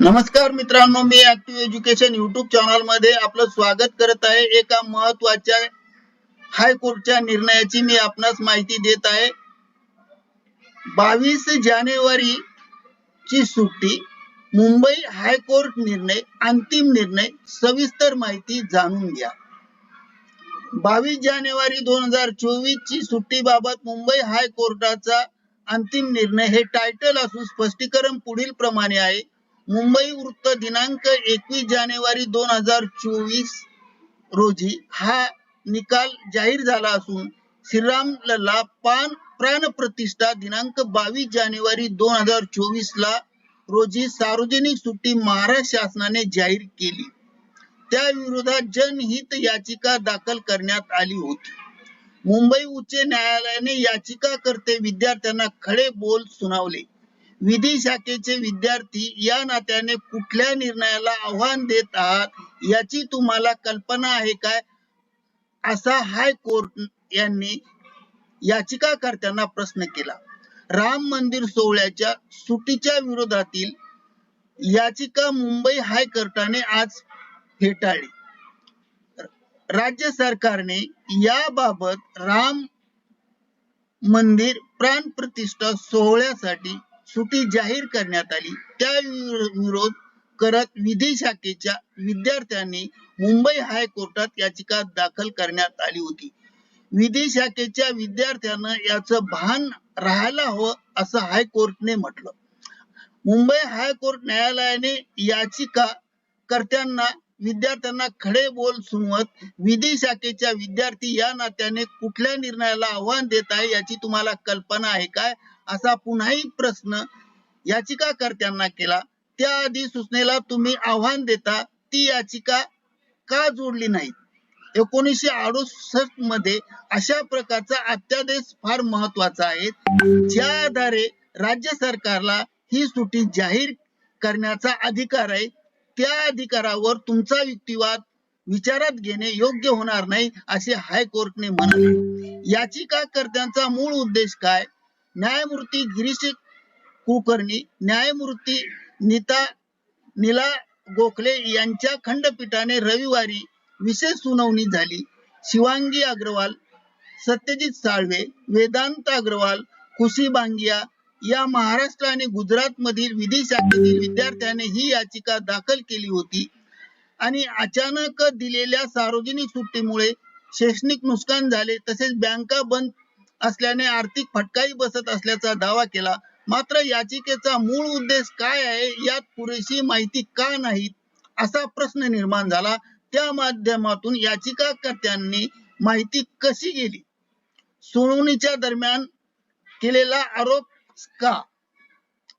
नमस्कार मित्रांनो मी ऍक्टिव्ह एज्युकेशन युट्यूब चॅनलमध्ये आपलं स्वागत करत आहे. एका महत्त्वाच्या हायकोर्टच्या निर्णयाची मी आपणास माहिती देत आहे. बावीस जानेवारी ची सुट्टी मुंबई हायकोर्ट निर्णय अंतिम निर्णय सविस्तर माहिती जाणून घ्या. बावीस जानेवारी दोन हजार चोवीस ची सुट्टीबाबत मुंबई हायकोर्टाचा अंतिम निर्णय हे टायटल असून स्पष्टीकरण पुढील प्रमाणे आहे. मुंबई वृत्त दिनांक एकवीस जानेवारी दोन हजार चोवीस रोजी हा निकाल जाहीर झाला असून श्रीराम लला पान प्राण प्रतिष्ठा दिनांक बावीस जानेवारी दोन हजार चोवीस ला रोजी सार्वजनिक सुट्टी महाराष्ट्र शासनाने जाहीर केली. त्या विरोधात जनहित याचिका दाखल करण्यात आली होती. मुंबई उच्च न्यायालयाने याचिकाकर्ते विद्यार्थ्यांना खडे बोल सुनावले. विधी शाखेचे विद्यार्थी या नात्याने कुठल्या निर्णयाला आव्हान देत आहात याची तुम्हाला कल्पना आहे काय? असा हायकोर्ट यांनी याचिकाकर्त्यांना प्रश्न केला. राम मंदिर सोहळ्याच्या सुटीच्या विरोधातील याचिका मुंबई हायकोर्टाने आज फेटाळली. राज्य सरकारने याबाबत राम मंदिर प्राण प्रतिष्ठा सोहळ्यासाठी सुटी जाहीर करण्यात आली. त्या विरोध करत विधी शाखेच्या विद्यार्थ्यांनी मुंबई हायकोर्टात याचिका दाखल करण्यात आली होती. विधी शाखेच्या विद्यार्थ्यांना याचं भान राहायला हवं असं हायकोर्टने म्हटलं. मुंबई हायकोर्ट न्यायालयाने याचिका कर्त्यांना विद्यार्थ्यांना खडे बोल सुनवत विधी शाखेच्या विद्यार्थी या नात्याने कुठल्या निर्णयाला आव्हान देत आहे याची तुम्हाला कल्पना आहे काय? असा पुन्हाही प्रश्न याचिकाकर्त्यांना केला. त्याआधी सूचनेला तुम्ही आव्हान देता ती याचिका का जोडली नाही एकोणीसशे अडुसष्टमध्ये अशा प्रकारचा अत्यादेश फार महत्त्वाचा आहे. ज्या आधारे राज्य सरकारला ही सुटी जाहीर करण्याचा अधिकार आहे त्या अधिकारावर तुमचा युक्तिवाद विचारात घेणे योग्य होणार नाही असे हायकोर्टने म्हणाले याचिकाकर्त्यांचा मूळ उद्देश काय? न्यायमूर्ती गिरीश कुलकर्णी न्यायमूर्ती नीता नीला गोखले यांच्या खंडपीठाने रविवारी विशेष सुनावणी झाली. शिवांगी अग्रवाल सत्यजित साळवे वेदांत अग्रवाल खुशी बांगिया या महाराष्ट्र आणि गुजरात मधील विधी शाखेतील विद्यार्थ्याने ही याचिका दाखल केली होती. आणि अचानक दिलेल्या सार्वजनिक सुट्टीमुळे शैक्षणिक नुकसान झाले तसेच बँका बंद असल्याने आर्थिक फटकाही बसत असल्याचा दावा केला. मात्र याचिकेचा मूळ उद्देश काय आहे यात पुरेशी माहिती का नाही असा प्रश्न निर्माण झाला. त्या माध्यमातून याचिकाकर्त्यांनी माहिती कशी गेली? सुनावणीच्या दरम्यान केलेला आरोप का?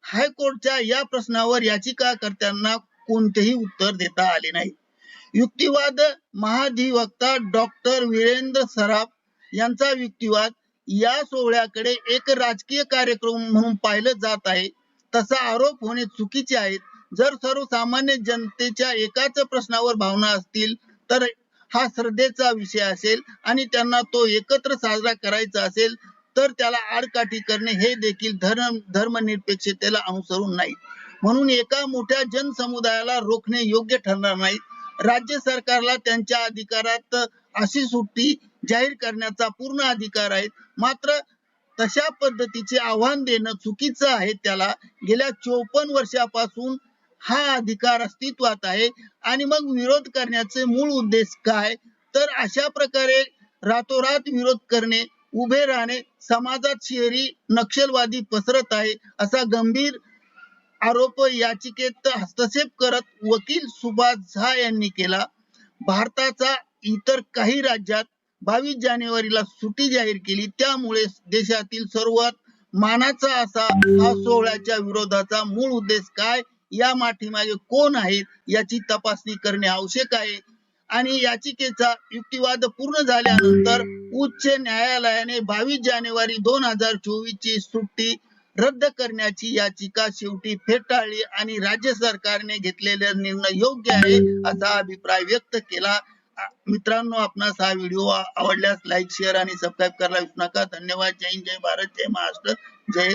हायकोर्टच्या या प्रश्नावर याचिकाकर्त्यांना कोणतेही उत्तर देता आले नाही. युक्तिवाद महाधिवक्ता डॉक्टर वीरेंद्र सराफ यांचा युक्तिवाद या सोहळ्याकडे एक राजकीय कार्यक्रम म्हणून पाहिलं जात आहे. तसा आरोप होणे चुकीचे आहे जर सर्वसामान्य जनतेच्या एकाच प्रश्नावर भावना असतील तर हा श्रद्धेचा विषय असेल आणि त्यांना तो एकत्र साजरा करायचा असेल तर त्याला आडकाठी करणे हे देखील धर्म धर्मनिरपेक्षतेला अनुसरून नाही. म्हणून एका मोठ्या जनसमुदायाला रोखणे योग्य ठरणार नाही. राज्य सरकारला त्यांच्या अधिकारात अशी सुट्टी जाहीर करण्याचा पूर्ण अधिकार आहे मात्र तशा पद्धतीचे आव्हान देणं चुकीचं आहे त्याला गेल्या चोपन्न वर्षापासून हा अधिकार अस्तित्वात आहे. आणि मग विरोध करण्याचे मूळ उद्देश काय? तर अशा प्रकारे रातोरात विरोध करणे उभे राहणे समाजात शहरी नक्षलवादी पसरत आहे असा गंभीर आरोप याचिकेत हस्तक्षेप करत वकील सुभाष झा यांनी केला. भारताचा इतर काही राज्यात बावीस जानेवारीला सुट्टी जाहीर केली. त्यामुळे देशातील सर्वात मानाचा असा हा सोहळ्याच्या विरोधाचा मूळ उद्देश काय? या माठीमागे कोण आहेत याची तपासणी करणे आवश्यक आहे. आणि याचिकेचा युक्तिवाद पूर्ण झाल्यानंतर उच्च न्यायालयाने बावीस जानेवारी दोन हजार चोवीस ची सुट्टी रद्द करण्याची याचिका शेवटी फेटाळली आणि राज्य सरकारने घेतलेला निर्णय योग्य आहे असा अभिप्राय व्यक्त केला. मित्रांनो आपणास हा व्हिडिओ आवडल्यास लाईक शेअर आणि सबस्क्राईब करायला विसरू नका. धन्यवाद. जय हिंद जय भारत जय महाराष्ट्र जय